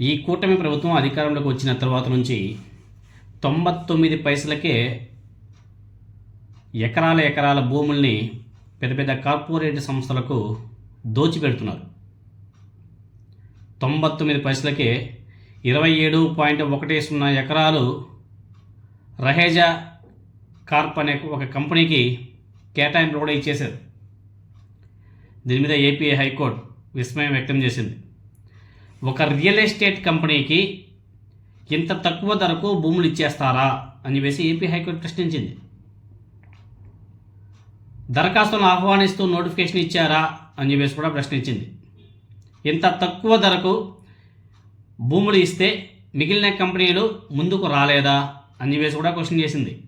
ఈ కూటమి ప్రభుత్వం అధికారంలోకి వచ్చిన తర్వాత నుంచి తొంభై తొమ్మిది పైసలకే ఎకరాల ఎకరాల భూముల్ని పెద్ద పెద్ద కార్పొరేట్ సంస్థలకు దోచిపెడుతున్నారు. తొంభై తొమ్మిది పైసలకే ఇరవై ఏడు పాయింట్ ఒకటి సున్నా ఎకరాలు రహేజా కార్ప్ అనే ఒక కంపెనీకి కేటాయింపులు కూడా ఇచ్చేశారు. దీని మీద ఏపీ హైకోర్టు విస్మయం వ్యక్తం చేసింది. ఒక రియల్ ఎస్టేట్ కంపెనీకి ఇంత తక్కువ ధరకు భూములు ఇచ్చేస్తారా అని చెప్పేసి ఏపీ హైకోర్టు ప్రశ్నించింది. దరఖాస్తులను ఆహ్వానిస్తూ నోటిఫికేషన్ ఇచ్చారా అని చెప్పేసి కూడా ప్రశ్నించింది. ఇంత తక్కువ ధరకు భూములు ఇస్తే మిగిలిన కంపెనీలు ముందుకు రాలేదా అని చెప్పేసి కూడా క్వశ్చన్ చేసింది.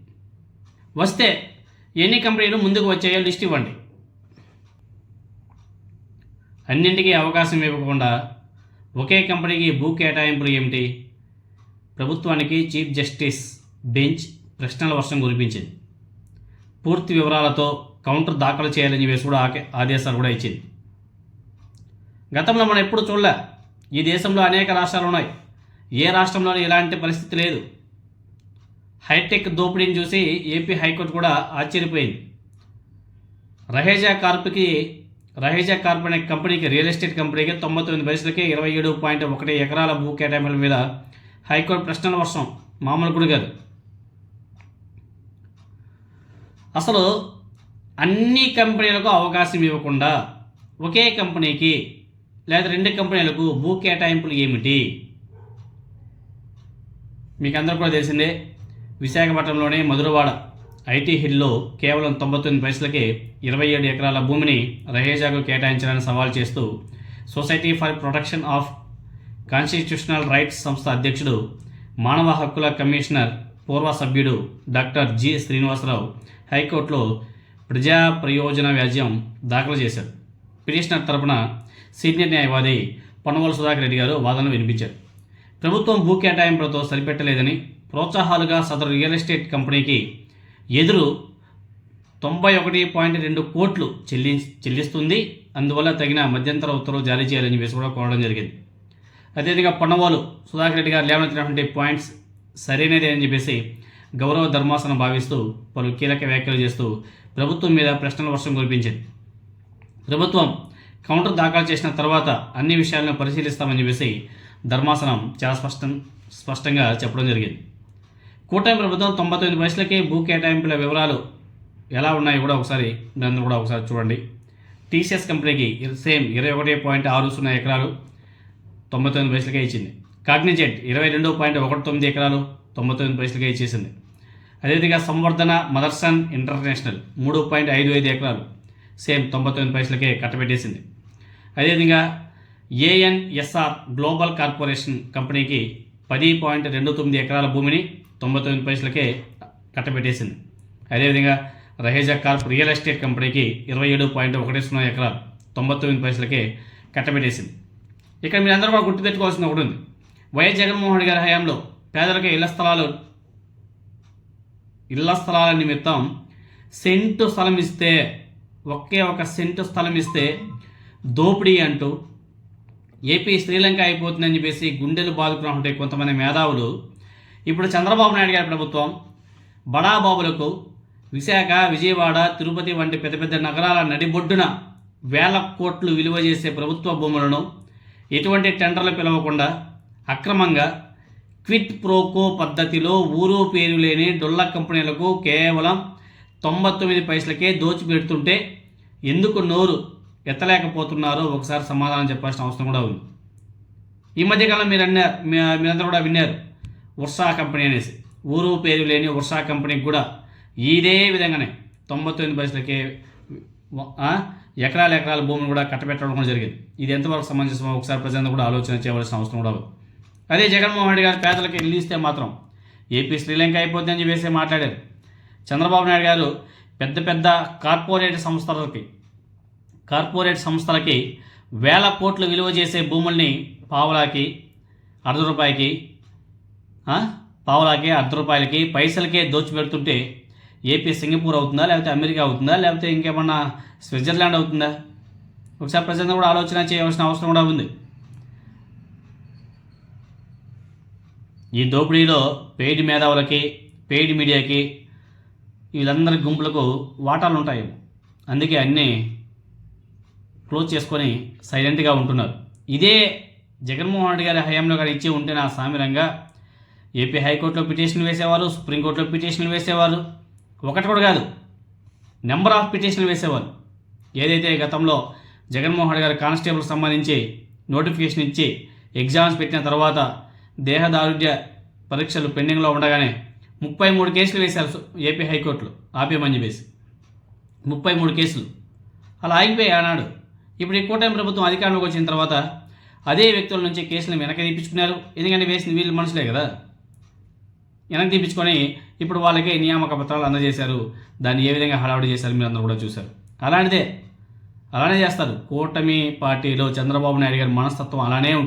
వస్తే ఎన్ని కంపెనీలు ముందుకు వచ్చాయో లిస్ట్ ఇవ్వండి. అన్నింటికీ అవకాశం ఇవ్వకుండా ఒకే కంపెనీకి భూ కేటాయింపులు ఏమిటి? ప్రభుత్వానికి చీఫ్ జస్టిస్ బెంచ్ ప్రశ్నల వర్షం కురిపించింది. పూర్తి వివరాలతో కౌంటర్ దాఖలు చేయాలని చెప్పేసి కూడా ఆదేశాలు కూడా ఇచ్చింది. గతంలో మనం ఎప్పుడు చూడలే ఈ దేశంలో అనేక రాష్ట్రాలు ఉన్నాయి. ఏ రాష్ట్రంలోనూ ఇలాంటి పరిస్థితి లేదు. హైటెక్ దోపిడీని చూసి ఏపీ హైకోర్టు కూడా ఆశ్చర్యపోయింది. రహేజా కార్పుకి రహేజా కార్ప్ కంపెనీకి రియల్ ఎస్టేట్ కంపెనీకి తొంభై తొమ్మిది వయసులకి ఇరవై ఏడు పాయింట్ ఒకటి ఎకరాల భూ కేటాయింపుల మీద హైకోర్టు ప్రశ్నల వర్షం మామూలు గుడి గారు అసలు అన్ని కంపెనీలకు అవకాశం ఇవ్వకుండా ఒకే కంపెనీకి లేదా రెండు కంపెనీలకు భూ కేటాయింపులు ఏమిటి? మీకు అందరూ కూడా తెలిసిందే విశాఖపట్నంలోని మధురవాడ ఐటీ హిల్లో కేవలం తొంభై తొమ్మిది పైసలకే ఇరవై ఏడు ఎకరాల భూమిని రహేజాకు కేటాయించాలని సవాల్ చేస్తూ society for protection of constitutional rights సంస్థ అధ్యక్షుడు మానవ హక్కుల కమిషనర్ పూర్వ సభ్యుడు డాక్టర్ జి శ్రీనివాసరావు హైకోర్టులో ప్రజా ప్రయోజన వ్యాజ్యం దాఖలు చేశారు. పిటిషనర్ తరపున సీనియర్ న్యాయవాది పొన్నవోలు సుధాకర్ రెడ్డి గారు వాదనలు వినిపించారు. ప్రభుత్వం భూ కేటాయింపులతో సరిపెట్టలేదని ప్రోత్సాహాలుగా సదరు రియల్ ఎస్టేట్ కంపెనీకి ఎదురు తొంభై ఒకటి పాయింట్ రెండు కోట్లు చెల్లి చెల్లిస్తుంది. అందువల్ల తగిన మధ్యంతర ఉత్తర్వులు జారీ చేయాలని చెప్పేసి కూడా కోరడం జరిగింది. అదేవిధంగా పొన్నవాలు సుధాకర్ రెడ్డి గారు లేవనెత్తినటువంటి పాయింట్స్ సరైనదే అని చెప్పేసి గౌరవ ధర్మాసనం భావిస్తూ పలు కీలక వ్యాఖ్యలు చేస్తూ ప్రభుత్వం మీద ప్రశ్నల వర్షం కురిపించింది. ప్రభుత్వం కౌంటర్ దాఖలు చేసిన తర్వాత అన్ని విషయాలను పరిశీలిస్తామని చెప్పేసి ధర్మాసనం చాలా స్పష్టం స్పష్టంగా చెప్పడం జరిగింది. కూటమి ప్రభుత్వం తొంభై తొమ్మిది పైసలకి భూ కేటాయింపుల వివరాలు ఎలా ఉన్నాయో కూడా ఒకసారి దాన్ని కూడా ఒకసారి చూడండి. టీసీఎస్ కంపెనీకి సేమ్ ఇరవై ఒకటి పాయింట్ ఆరు సున్నా ఎకరాలు తొంభై తొమ్మిది బస్సులకే ఇచ్చింది. కాగ్నిజెంట్ ఇరవై రెండు పాయింట్ ఒకటి తొమ్మిది ఎకరాలు తొంభై తొమ్మిది బస్సులకే ఇచ్చేసింది. అదేవిధంగా సంవర్ధన మదర్సన్ ఇంటర్నేషనల్ మూడు పాయింట్ ఐదు ఐదు ఎకరాలు సేమ్ తొంభై తొమ్మిది పైసలకే కట్టబెట్టేసింది. అదేవిధంగా ఏఎన్ఎస్ఆర్ గ్లోబల్ కార్పొరేషన్ కంపెనీకి పది పాయింట్ రెండు తొమ్మిది ఎకరాల భూమిని తొంభై తొమ్మిది పైసలకే కట్టబెట్టేసింది. అదేవిధంగా రహేజా కార్ప్ రియల్ ఎస్టేట్ కంపెనీకి ఇరవై ఏడు పాయింట్ ఒకటి సున్నా ఎకరాలు తొంభై తొమ్మిది పైసలకే కట్టబెట్టేసింది. ఇక్కడ మీరందరూ కూడా గుర్తుపెట్టుకోవాల్సిన ఒకటి ఉంది. వైఎస్ జగన్మోహన్ గారి హయాంలో పేదలకు ఇళ్ళ స్థలాలు ఇళ్ళ స్థలాల నిమిత్తం సెంటు స్థలం ఇస్తే ఒకే ఒక సెంటు స్థలం ఇస్తే దోపిడీ అంటూ ఏపీ శ్రీలంక అయిపోతుందని చెప్పేసి గుండెలు బాదుకున్నటువంటి కొంతమంది మేధావులు ఇప్పుడు చంద్రబాబు నాయుడు గారి ప్రభుత్వం బడాబాబులకు విశాఖ విజయవాడ తిరుపతి వంటి పెద్ద పెద్ద నగరాల నడిబొడ్డున వేల కోట్లు విలువ చేసే ప్రభుత్వ భూములను ఎటువంటి టెండర్లు పిలవకుండా అక్రమంగా క్విట్ ప్రోకో పద్ధతిలో ఊరు పేరు లేని డొల్ల కంపెనీలకు కేవలం తొంభై తొమ్మిది పైసలకే దోచిపెడుతుంటే ఎందుకు నోరు ఎత్తలేకపోతున్నారో ఒకసారి సమాధానం చెప్పాల్సిన అవసరం కూడా ఉంది. ఈ మధ్యకాలం మీరు అన్నారు మీరందరూ కూడా విన్నారు. ఉర్సా కంపెనీ అనేసి. ఊరు పేరు లేని ఉర్సా కంపెనీకి కూడా ఇదే విధంగానే తొంభై తొమ్మిది పైసలకే ఎకరాల ఎకరాల భూమిని కూడా కట్టబెట్టడం కూడా జరిగింది. ఇది ఎంతవరకు సంబంధించిన ఒకసారి ప్రజలందరూ కూడా ఆలోచన చేయవలసిన అవసరం కూడా అదే జగన్మోహన్ రెడ్డి గారు పేదలకు ఇల్లు ఇస్తే మాత్రం ఏపీ శ్రీలంక అయిపోద్ది అని చెప్పేసి మాట్లాడారు. చంద్రబాబు నాయుడు గారు పెద్ద పెద్ద కార్పొరేట్ సంస్థలకి కార్పొరేట్ సంస్థలకి వేల కోట్లు విలువ చేసే భూముల్ని పావలాకి అర్ధ రూపాయికి పావులాకి అర్ధ రూపాయలకి పైసలకే దోచిపెడుతుంటే ఏపీ సింగపూర్ అవుతుందా లేకపోతే అమెరికా అవుతుందా లేకపోతే ఇంకేమన్నా స్విట్జర్లాండ్ అవుతుందా? ఒకసారి ప్రజలను కూడా ఆలోచన చేయవలసిన అవసరం కూడా ఉంది. ఈ దోపిడీలో పెయిడ్ మేధావులకి పెయిడ్ మీడియాకి వీళ్ళందరి గుంపులకు వాటాలు ఉంటాయి. అందుకే అన్నీ క్లోజ్ చేసుకొని సైలెంట్గా ఉంటున్నారు. ఇదే జగన్మోహన్ రెడ్డి గారి హయాంలో గారు ఇచ్చి ఉంటే నా సామిరంగా ఏపీ హైకోర్టులో పిటిషన్ వేసేవారు సుప్రీంకోర్టులో పిటిషన్లు వేసేవారు. ఒకటి కూడా కాదు నెంబర్ ఆఫ్ పిటిషన్లు వేసేవారు. ఏదైతే గతంలో జగన్మోహన్ రెడ్డి కానిస్టేబుల్ సంబంధించి నోటిఫికేషన్ ఇచ్చి ఎగ్జామ్స్ పెట్టిన తర్వాత దేహదారుఢ్య పరీక్షలు పెండింగ్లో ఉండగానే ముప్పై మూడు కేసులు వేశారు ఏపీ హైకోర్టులో ఆపేమని చెప్పేసి ముప్పై మూడు కేసులు. అలా ఆగిపోయాయి ఆనాడు. ఇప్పుడు ఈ కూటమి ప్రభుత్వం అధికారంలోకి వచ్చిన తర్వాత అదే వ్యక్తుల నుంచి కేసులను వెనక తీపించుకున్నారు ఎందుకంటే వేసిన వీళ్ళు మనుషులే కదా. వెనక్కి తీపించుకొని ఇప్పుడు వాళ్ళకి నియామక పత్రాలు అందజేశారు. దాన్ని ఏ విధంగా హడావుడి చేశారు మీరు అందరూ కూడా చూశారు. అలాంటిదే అలానే చేస్తారు. కూటమి పార్టీలో చంద్రబాబు నాయుడు గారి మనస్తత్వం అలానే ఉంటుంది.